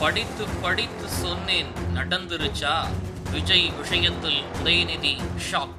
படித்து படித்து சொன்னேன். நடந்துருச்சா? விஜய் விஷயத்தில் உதயநிதி ஷாக்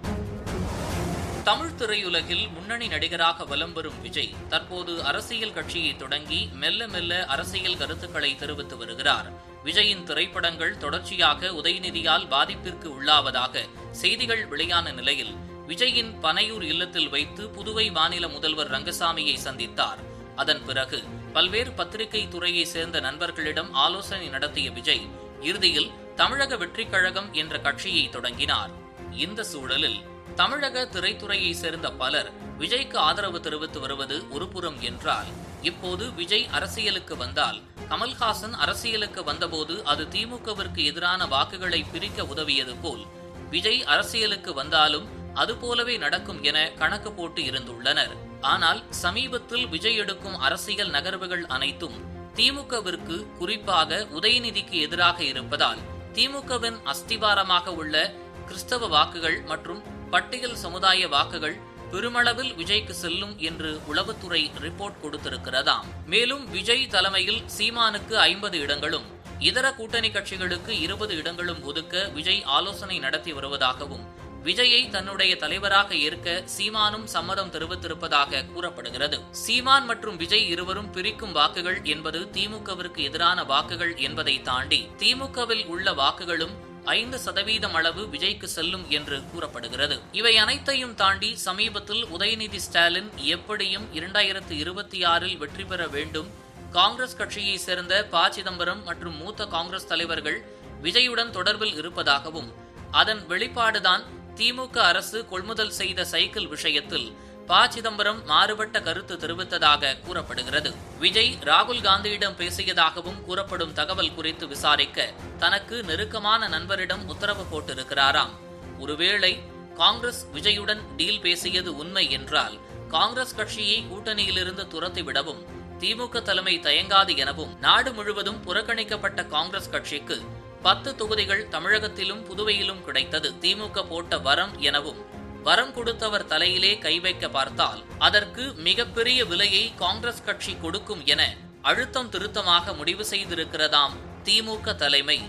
தமிழ் திரையுலகில் முன்னணி நடிகராக வலம் வரும் விஜய் தற்போது அரசியல் கட்சியை தொடங்கி மெல்ல மெல்ல அரசியல் கருத்துக்களை தெரிவித்து வருகிறார். விஜயின் திரைப்படங்கள் தொடர்ச்சியாக உதயநிதியால் பாதிப்பிற்கு உள்ளாவதாக செய்திகள் வெளியான நிலையில் விஜயின் பனையூர் இல்லத்தில் வைத்து புதுவை மாநில முதல்வர் ரங்கசாமியை சந்தித்தார். அதன் பிறகு பல்வேறு பத்திரிகை துறையை சேர்ந்த நண்பர்களிடம் ஆலோசனை நடத்திய விஜய் இறுதியில் தமிழக வெற்றிக் கழகம் என்ற கட்சியை தொடங்கினார். இந்த சூழலில் தமிழக திரைத்துறையை சேர்ந்த பலர் விஜய்க்கு ஆதரவு தெரிவித்து வருவது ஒருபுறம் என்றால் இப்போது விஜய் அரசியலுக்கு வந்தால் கமல்ஹாசன் அரசியலுக்கு வந்தபோது அது திமுகவிற்கு எதிரான வாக்குகளை பிரிக்க உதவியது போல் விஜய் அரசியலுக்கு வந்தாலும் அதுபோலவே நடக்கும் என கணக்கு போட்டு இருந்துள்ளனர். ஆனால் சமீபத்தில் விஜய் எடுக்கும் அரசியல் நகர்வுகள் அனைத்தும் திமுகவிற்கு குறிப்பாக உதயநிதிக்கு எதிராக இருப்பதால் திமுகவின் அஸ்திவாரமாக உள்ள கிறிஸ்தவ வாக்குகள் மற்றும் பட்டியல் சமுதாய வாக்குகள் பெருமளவில் விஜய்க்கு செல்லும் என்று உளவுத்துறை ரிப்போர்ட் கொடுத்திருக்கிறதாம். மேலும் விஜய் தலைமையில் சீமானுக்கு ஐம்பது இடங்களும் இதர கூட்டணி கட்சிகளுக்கு இருபது இடங்களும் ஒதுக்க விஜய் ஆலோசனை நடத்தி வருவதாகவும் விஜயை தன்னுடைய தலைவராக ஏற்க சீமானும் சம்மதம் தெரிவித்திருப்பதாக கூறப்படுகிறது. சீமான் மற்றும் விஜய் இருவரும் பிரிக்கும் வாக்குகள் என்பது திமுகவிற்கு எதிரான வாக்குகள் என்பதை தாண்டி திமுகவில் உள்ள வாக்குகளும் ஐந்து சதவீதம் அளவு விஜய்க்கு செல்லும் என்று கூறப்படுகிறது. இவை அனைத்தையும் தாண்டி சமீபத்தில் உதயநிதி ஸ்டாலின் எப்படியும் இரண்டாயிரத்து இருபத்தி ஆறில் வெற்றி பெற வேண்டும். காங்கிரஸ் கட்சியை சேர்ந்த ப. சிதம்பரம் மற்றும் மூத்த காங்கிரஸ் தலைவர்கள் விஜயுடன் தொடர்பில் இருப்பதாகவும் அதன் வெளிப்பாடுதான் திமுக அரசு கொள்முதல் செய்த சைக்கிள் விஷயத்தில் ப. சிதம்பரம் மாறுபட்ட கருத்து தெரிவித்ததாக கூறப்படுகிறது. விஜய் ராகுல் காந்தியிடம் பேசியதாகவும் கூறப்படும் தகவல் குறித்து விசாரிக்க தனக்கு நெருக்கமான நண்பரிடம் உத்தரவு போட்டிருக்கிறாராம். ஒருவேளை காங்கிரஸ் விஜயுடன் டீல் பேசியது உண்மை என்றால் காங்கிரஸ் கட்சியை கூட்டணியிலிருந்து துரத்திவிடவும் திமுக தலைமை தயங்காது எனவும் நாடு முழுவதும் புறக்கணிக்கப்பட்ட காங்கிரஸ் கட்சிக்கு பத்து தொகுதிகள் தமிழகத்திலும் புதுவையிலும் கிடைத்தது திமுக போட்ட வரம் எனவும் வரம் கொடுத்தவர் தலையிலே கை வைக்க பார்த்தால் அதற்கு மிகப்பெரிய விலையை காங்கிரஸ் கட்சி கொடுக்கும் என அழுத்தம் திருத்தமாக முடிவு செய்திருக்கிறதாம் திமுக தலைமை.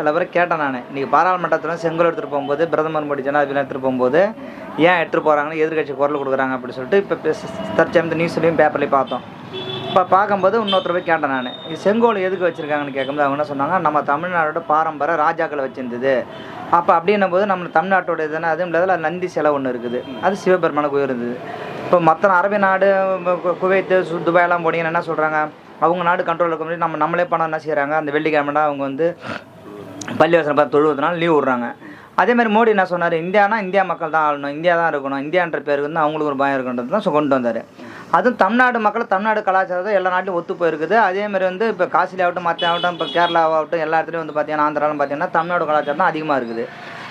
சில பேர் கேட்டேன் நான். இன்றைக்கி பாராளுமன்றத்தில் செங்கல் எடுத்துகிட்டு போகும்போது பிரதமர் மோடி ஜனாதிபதி எடுத்துகிட்டு போகும்போது ஏன் எடுத்துகிட்டு போகிறாங்கன்னு எதிர்கட்சி குரல் கொடுக்குறாங்க அப்படின்னு சொல்லிட்டு இப்போ தற்சமயத்து நியூஸ்லையும் பேப்பர்லேயும் பார்த்தோம். இப்போ பார்க்கும்போது இன்னொருத்தர் போய் கேட்டேன் நான். இது செங்கோல் எதுக்கு வச்சுருக்காங்கன்னு கேட்கும்போது அவங்க என்ன சொன்னாங்க நம்ம தமிழ்நாடோட பாரம்பரிய ராஜாக்களை வச்சிருந்தது. அப்போ அப்படின்னும் போது நம்ம தமிழ்நாட்டோட இதுனா அதுவும் இல்லாத நந்தி சிலை ஒன்று இருக்குது. அது சிவபெருமானுக்கு உயர்ந்தது இப்போ மற்ற அரபி நாடு குவைத்து சு- துபாயெல்லாம் போனீங்கன்னா என்ன சொல்கிறாங்க அவங்க நாடு கண்ட்ரோல் இருக்க முடியும் நம்ம நம்மளே பணம் என்ன செய்கிறாங்க அந்த வெள்ளிக்கிழமைனா அவங்க வந்து பள்ளிவாசல் பார்த்து தொழுவது நாள் லீவ் விடுறாங்க. அதே மாதிரி மோடி என்ன சொன்னார்? இந்தியானா இந்தியா மக்கள் தான் ஆளணும். இந்தியா தான் இருக்கணும். இந்தியான்ற பேருக்கு வந்து அவங்களுக்கு ஒரு பயம் இருக்குன்றது தான் கொண்டு வந்தார். அதுவும் தமிழ்நாடு மக்கள் தமிழ்நாடு கலாச்சாரத்தை எல்லா நாட்டிலும் ஒத்து போயிருக்குது. அதே மாதிரி வந்து இப்போ காசிலி ஆகட்டும் மற்ற ஆகட்டும் இப்போ கேரளாவாகட்டும் எல்லா இடத்துலையும் வந்து பார்த்தீங்கன்னா ஆந்திராலும் பார்த்தீங்கன்னா தமிழ்நாடு கலாச்சாரம் தான் அதிகமாக இருக்குது.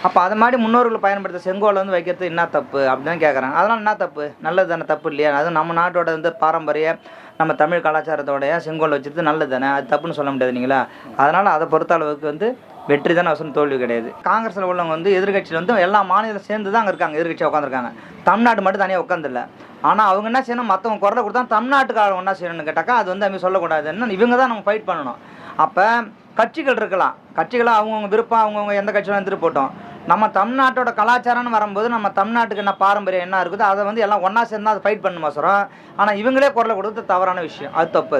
அப்போ அது மாதிரி முன்னோர்கள் பயன்படுத்த செங்கோலை வந்து வைக்கிறது என்ன தப்பு அப்படின்னு தான் கேட்குறாங்க அதனால் என்ன தப்பு? நல்லது தானே தப்பு இல்லையா? அதுவும் நம்ம நாட்டோட வந்து பாரம்பரிய நம்ம தமிழ் கலாச்சாரத்தோடைய செங்கோல் வச்சுருது நல்லது தானே? அது தப்புன்னு சொல்ல முடியாது இல்லைங்களா? அதனால் அதை பொறுத்த அளவுக்கு வந்து வெற்றி தானே அவசரம் தோல்வி கிடையாது. காங்கிரஸில் உள்ளவங்க வந்து எதிர்கட்சியில் வந்து எல்லா மாநிலம் சேர்ந்து தான் அங்கே இருக்காங்க எதிர்கட்சியாக உட்காந்துருக்காங்க தமிழ்நாடு மட்டும் தனியாக உட்காந்துல ஆனால் அவங்க என்ன செய்யணும் மற்றவங்க குரலை கொடுத்தா தமிழ்நாட்டுக்காரங்க என்ன செய்யணும்னு கேட்டாக்கா அது வந்து அவங்க சொல்லக்கூடாதுன்னு இவங்க தான் நம்ம ஃபைட் பண்ணணும். அப்போ கட்சிகள் இருக்கலாம். கட்சிகளாக அவங்கவுங்க விருப்பம் அவங்கவுங்க எந்த கட்சியும் இருந்துட்டு போட்டோம். நம்ம தமிழ்நாட்டோட கலாச்சாரம்னு வரும்போது நம்ம தமிழ்நாட்டுக்கு என்ன பாரம்பரியம் என்ன இருக்குதோ அதை வந்து எல்லாம் ஒன்றா சேர்ந்து அதை ஃபைட் பண்ணுமா சொல்கிறோம் ஆனால் இவங்களே குரலை கொடுத்து தவறான விஷயம். அது தப்பு.